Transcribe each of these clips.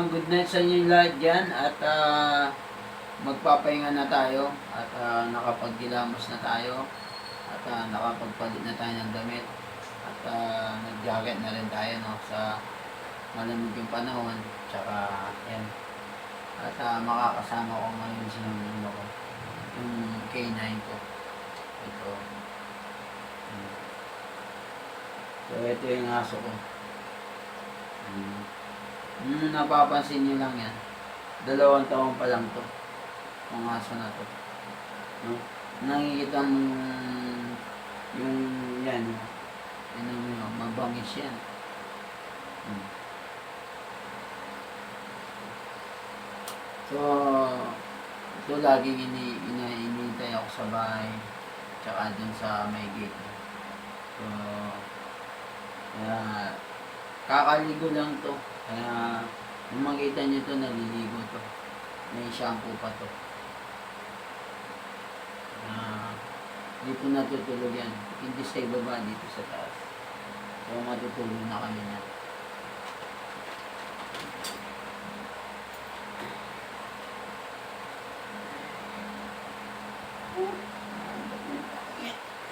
ah, good night sa inyo lahat dyan at ah, magpapahinga na tayo at ah, nakapagdilamos na tayo at ah, nakapagpalit na tayo ng damit at ah, nag-jacket na rin tayo no, sa malamig yung panahon tsaka yan at ah, makakasama ko ngayon si ano ko yung K9 ko ito Hmm. so ito yung aso ko Hmm. Hmm, napapansin nyo lang yan. Dalawang taon pa lang to. Ang aso na to. No? Nakikita mo yung, yan. Ano mo mabangis yan. Hmm. So, ito laging ini, inintay ako sa bahay. Tsaka dun sa may gate. So, kaya, kakaligo lang to. Kaya, kung makita nyo to, naliligo to. May shampoo pa to. Ah, dito natutulog yan. Hindi sa ibaba, dito sa taas. So, matutulog na kami na.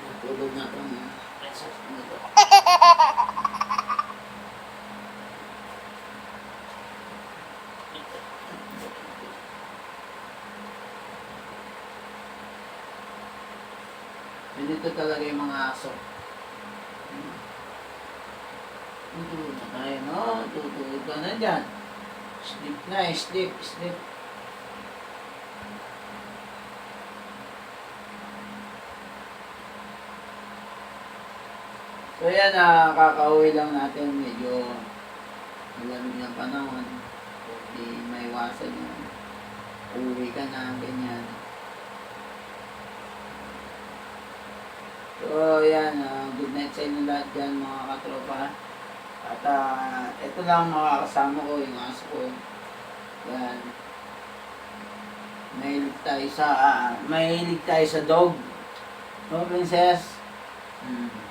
Natulog na itong Ganito talaga yung mga aso. Tutulog na tayo, no? Tutulog ka na dyan. Sleep na, sleep, sleep. So yan, ah, kakauwi lang natin. Medyo malamig ng panahon. Hindi maiwasan yung uwi ka na, ganyan. So, yan. ah, good night sa inyo lahat dyan, mga katropa. At ah, ito lang makakasama ko, yung aso ko. Yan. Mahilig tayo sa, ah, mahilig tayo sa dog. No, princess? Hmm.